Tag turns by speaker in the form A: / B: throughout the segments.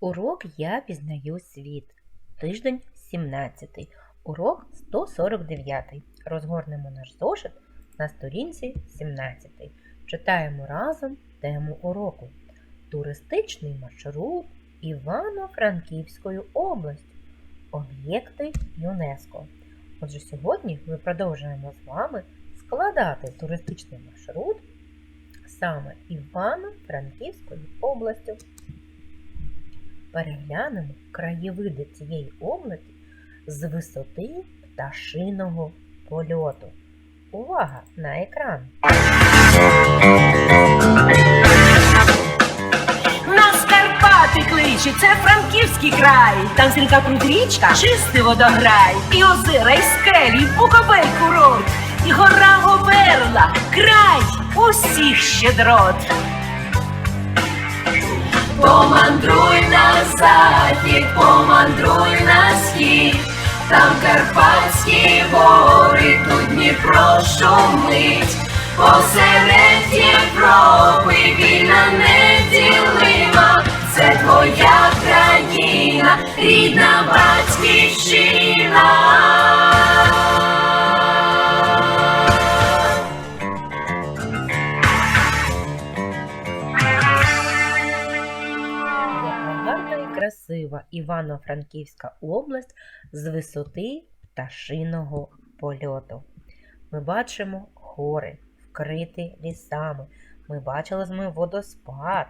A: Урок Я пізнаю світ. Тиждень 17. Урок 149. Розгорнемо наш зошит на сторінці 17. Читаємо разом тему уроку. Туристичний маршрут Івано-Франківською областю. Об'єкти ЮНЕСКО. Отже, сьогодні ми продовжуємо з вами складати туристичний маршрут саме Івано-Франківською областю переглянемо краєвиди цієї області з висоти пташиного польоту. Увага на екран!
B: Нас Карпати кличе, це Франківський край. Там стрімка річка, чистий водограй. І озера, і скелі, і буковель курорт, і гора Говерла, край усіх щедрот. Помандруй захід, помандруй на схід, там Карпатські гори, тут Дніпро шумить, посеред Європи вільна неділима, це твоя країна, рідна батьківщина.
A: Красива Івано-Франківська область з висоти пташиного польоту. Ми бачимо гори, вкриті лісами. Ми бачили з вами водоспад.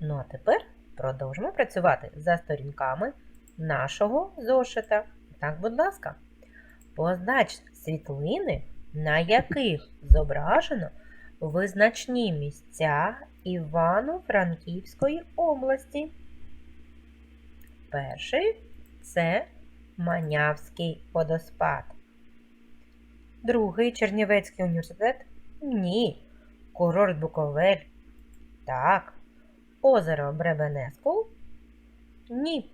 A: Ну а тепер продовжимо працювати за сторінками нашого зошита. Так, будь ласка, познач світлини, на яких зображено визначні місця Івано-Франківської області. Перший це Манявський водоспад. Другий Чернівецький університет? Ні. Курорт Буковель? Так. Озеро Бребенеску? Ні.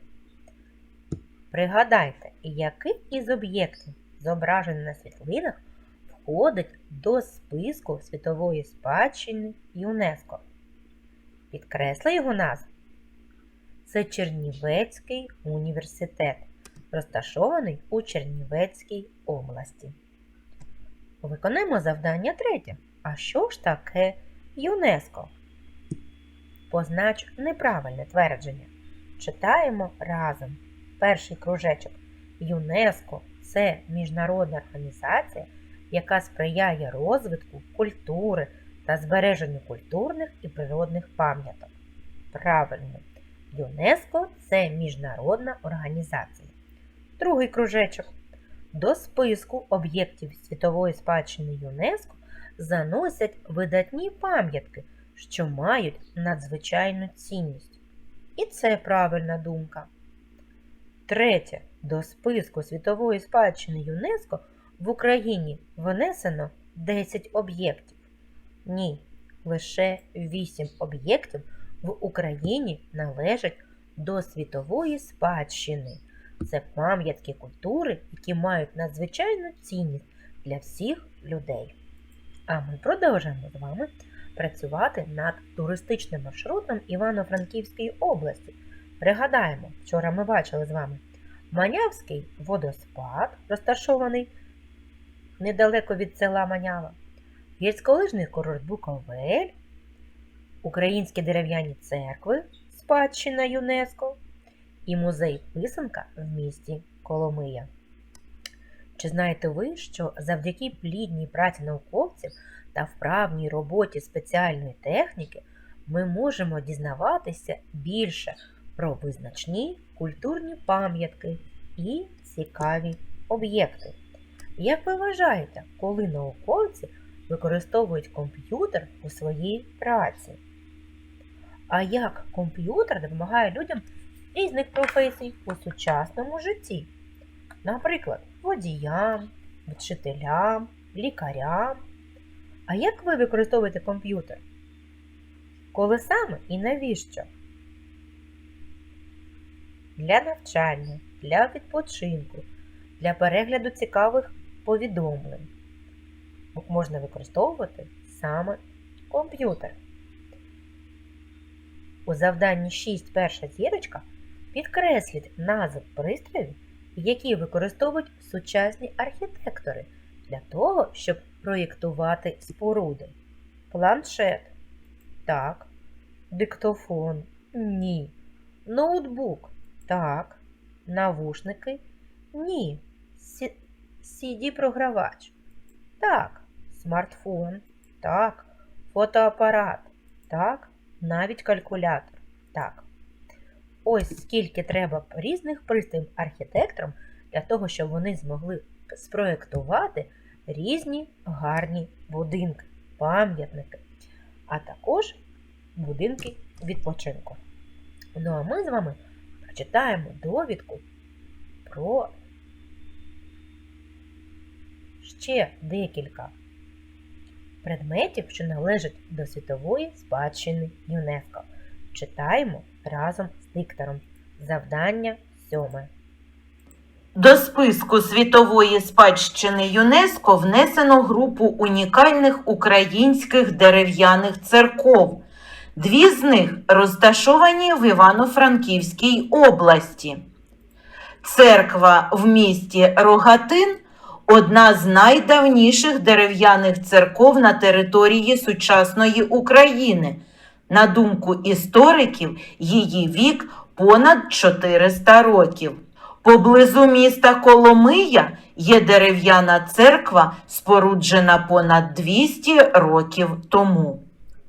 A: Пригадайте, який із об'єктів, зображений на світлинах, входить до списку світової спадщини ЮНЕСКО. Підкресли його назву. Це Чернівецький університет, розташований у Чернівецькій області. Виконаємо завдання третє. А що ж таке ЮНЕСКО? Познач неправильне твердження. Читаємо разом. Перший кружечок. ЮНЕСКО це міжнародна організація, яка сприяє розвитку культури та збереженню культурних і природних пам'яток. Правильно, ЮНЕСКО це міжнародна організація. Другий кружечок. До списку об'єктів світової спадщини ЮНЕСКО заносять видатні пам'ятки, що мають надзвичайну цінність. І це правильна думка. Третє. До списку світової спадщини ЮНЕСКО в Україні внесено 10 об'єктів. Ні, лише 8 об'єктів в Україні належать до світової спадщини. Це пам'ятки культури, які мають надзвичайну цінність для всіх людей. А ми продовжуємо з вами працювати над туристичним маршрутом Івано-Франківської області. Пригадаємо, вчора ми бачили з вами Манявський водоспад, розташований недалеко від села Манява, гірськолижний курорт Буковель, українські дерев'яні церкви, спадщина ЮНЕСКО і музей писанка в місті Коломия. Чи знаєте ви, що завдяки плідній праці науковців та вправній роботі спеціальної техніки ми можемо дізнаватися більше про визначні культурні пам'ятки і цікаві об'єкти? Як ви вважаєте, коли науковці використовують комп'ютер у своїй праці? А як комп'ютер допомагає людям різних професій у сучасному житті? Наприклад, водіям, вчителям, лікарям. А як ви використовуєте комп'ютер? Коли саме і навіщо? Для навчання, для відпочинку, для перегляду цікавих повідомлень. Можна використовувати саме комп'ютер. У завданні 6 перша зірочка підкресліть назви пристроїв, які використовують сучасні архітектори для того, щоб проєктувати споруди. Планшет. Так. Диктофон. Ні. Ноутбук. Так. Навушники. Ні. Сі- CD-програвач. Так. Смартфон. Так. Фотоапарат. Так. Навіть калькулятор. Так. Ось скільки треба різних пристроїв архітекторам для того, щоб вони змогли спроєктувати різні гарні будинки, пам'ятники, а також будинки відпочинку. Ну а ми з вами прочитаємо довідку про ще декілька предметів, що належать до світової спадщини ЮНЕСКО. Читаємо разом з диктором. Завдання сьоме.
C: До списку світової спадщини ЮНЕСКО внесено групу унікальних українських дерев'яних церков. Дві з них розташовані в Івано-Франківській області. Церква в місті Рогатин одна з найдавніших дерев'яних церков на території сучасної України. На думку істориків, її вік понад 400 років. Поблизу міста Коломия є дерев'яна церква, споруджена понад 200 років тому.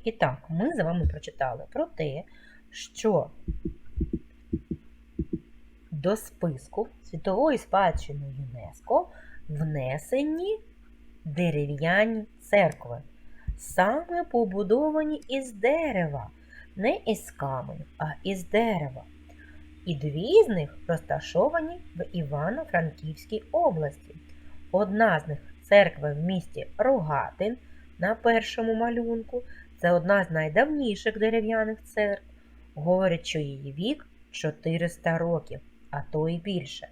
A: І так, ми з вами прочитали про те, що до списку світової спадщини ЮНЕСКО внесені дерев'яні церкви, саме побудовані із дерева, не із каменю, а із дерева. І дві з них розташовані в Івано-Франківській області. Одна з них церква в місті Рогатин на першому малюнку. Це одна з найдавніших дерев'яних церкв. Говорять, що її вік 400 років, а то й більше.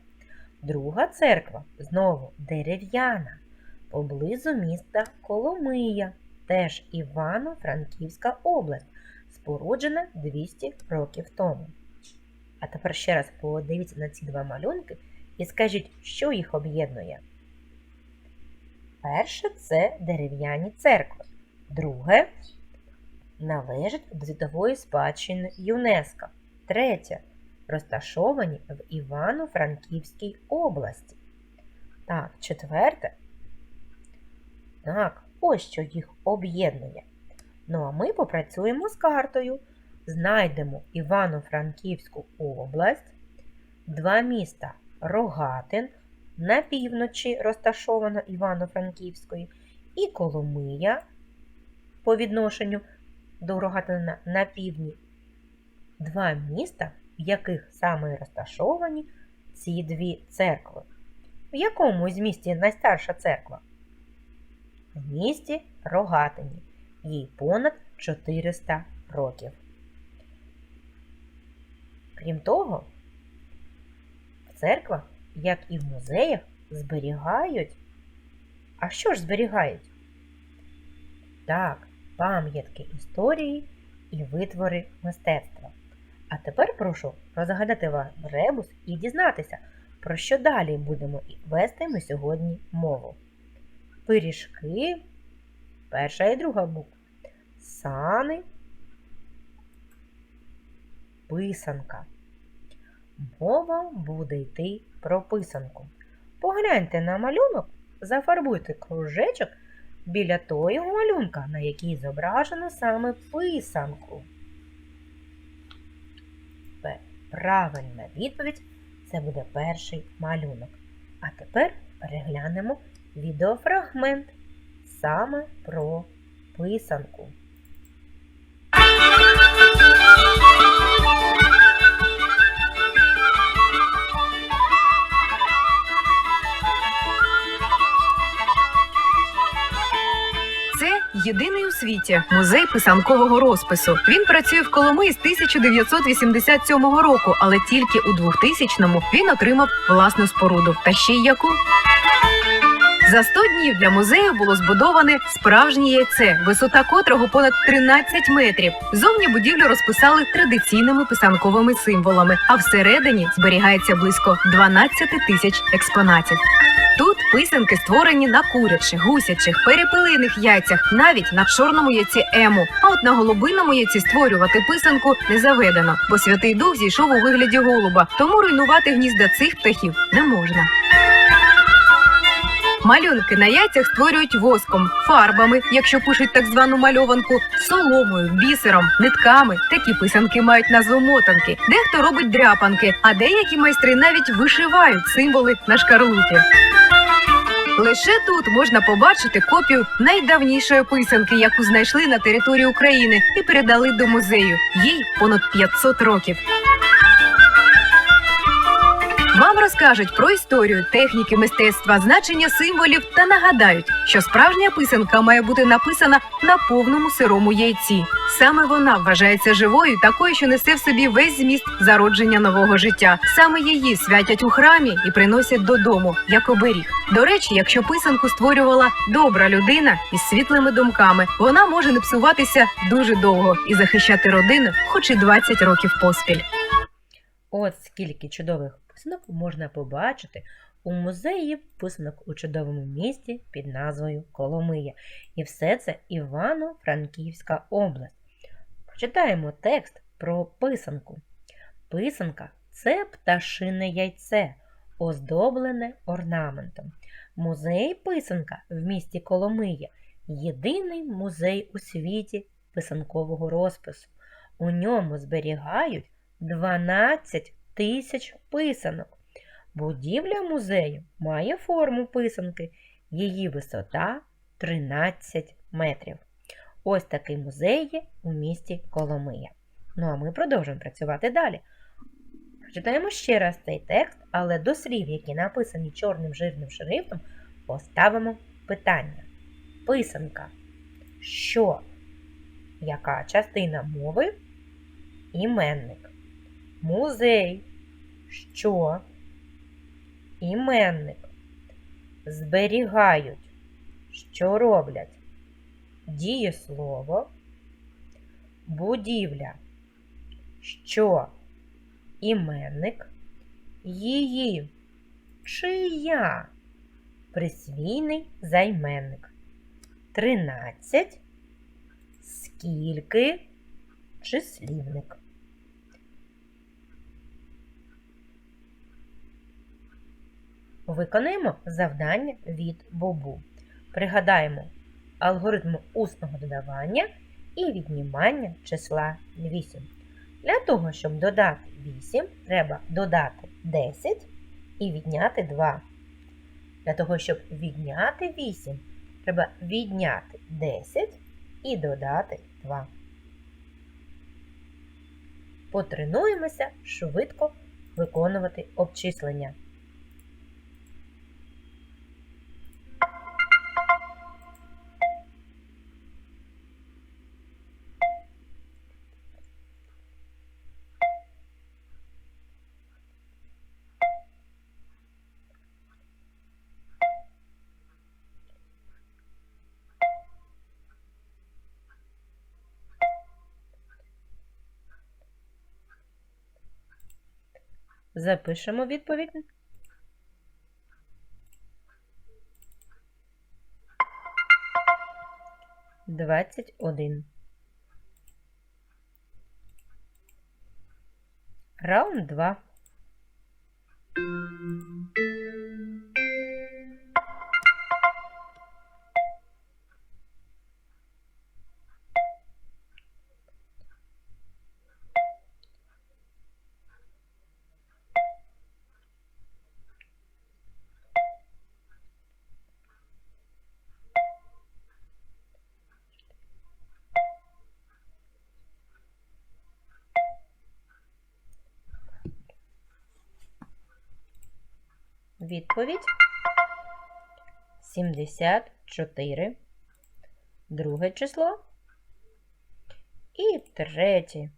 A: Друга церква знову дерев'яна, поблизу міста Коломия, теж Івано-Франківська область, споруджена 200 років тому. А тепер ще раз подивіться на ці два малюнки і скажіть, що їх об'єднує. Перше це дерев'яні церкви. Друге належить до світової спадщини ЮНЕСКО. Третє розташовані в Івано-Франківській області. Так, четверте. Так, ось що їх об'єднує. Ну а ми попрацюємо з картою. Знайдемо Івано-Франківську область, два міста Рогатин, на півночі розташовано Івано-Франківської, і Коломия по відношенню до Рогатина на півдні. Два міста, в яких саме розташовані ці дві церкви. В якому з місті найстарша церква? В місті Рогатині. Їй понад 400 років. Крім того, в церквах, як і в музеях, зберігають. А що ж зберігають? Так, пам'ятки історії і витвори мистецтва. А тепер прошу розгадати вам ребус і дізнатися, про що далі будемо вести ми сьогодні мову. Пиріжки, перша і друга буква, сани, писанка. Мова буде йти про писанку. Погляньте на малюнок, зафарбуйте кружечок біля того малюнка, на якій зображено саме писанку. Правильна відповідь це буде перший малюнок. А тепер переглянемо відеофрагмент саме про писанку.
D: Єдиний у світі музей писанкового розпису. Він працює в Коломиї з 1987 року, але тільки у 2000-му він отримав власну споруду. Та ще й яку За 100 днів для музею було збудоване справжнє яйце, висота котрого понад 13 метрів. Зовні будівлю розписали традиційними писанковими символами, а всередині зберігається близько 12 тисяч експонатів. Писанки створені на курячих, гусячих, перепелиних яйцях, навіть на чорному яйці ему. А от на голубиному яйці створювати писанку не заведено, бо святий дух зійшов у вигляді голуба, тому руйнувати гнізда цих птахів не можна. Малюнки на яйцях створюють воском, фарбами, якщо пишуть так звану мальованку, соломою, бісером, нитками. Такі писанки мають назву мотанки. Дехто робить дряпанки, а деякі майстри навіть вишивають символи на шкарлупі. Лише тут можна побачити копію найдавнішої писанки, яку знайшли на території України і передали до музею. Їй понад 500 років. Розкажуть про історію, техніки мистецтва, значення символів та нагадають, що справжня писанка має бути написана на повному сирому яйці. Саме вона вважається живою, такою, що несе в собі весь зміст зародження нового життя. Саме її святять у храмі і приносять додому як оберіг. До речі, якщо писанку створювала добра людина із світлими думками, вона може не псуватися дуже довго і захищати родину, хоч і 20 років поспіль.
A: От скільки чудових писанок можна побачити у музеї писанок у чудовому місті під назвою Коломия. І все це Івано-Франківська область. Прочитаємо текст про писанку. Писанка це пташине яйце, оздоблене орнаментом. Музей писанка в місті Коломия єдиний музей у світі писанкового розпису. У ньому зберігають 12 тисяч писанок. Будівля музею має форму писанки, її висота 13 метрів. Ось такий музей є у місті Коломия. Ну а ми продовжуємо працювати далі. Прочитаємо ще раз цей текст, але до слів, які написані чорним жирним шрифтом, поставимо питання. Писанка. Що? Яка частина мови? Іменник. Музей. Що? Іменник. Зберігають. Що роблять? Дієслово. Будівля. Що? Іменник. Її. Чия? Присвійний займенник. Тринадцять. Скільки? Числівник. Виконаємо завдання від Бобу. Пригадаємо алгоритм усного додавання і віднімання числа 8. Для того, щоб додати 8, треба додати 10 і відняти 2. Для того, щоб відняти 8, треба відняти 10 і додати 2. Потренуємося швидко виконувати обчислення. Запишемо відповідь. Двадцять один. Раунд два. Відповідь 74. Друге число. І третє.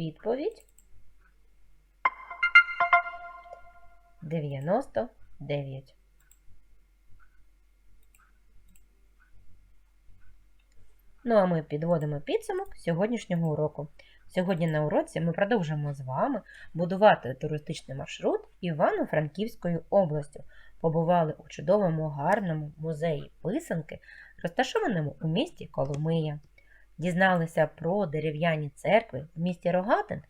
A: Відповідь 99. Ну а ми підводимо підсумок сьогоднішнього уроку. Сьогодні на уроці ми продовжимо з вами будувати туристичний маршрут Івано-Франківською областю. Побували у чудовому гарному музеї писанки, розташованому у місті Коломия. Дізналися про дерев'яні церкви в місті Рогатин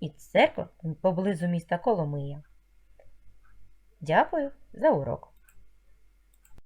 A: і церква поблизу міста Коломия. Дякую за урок!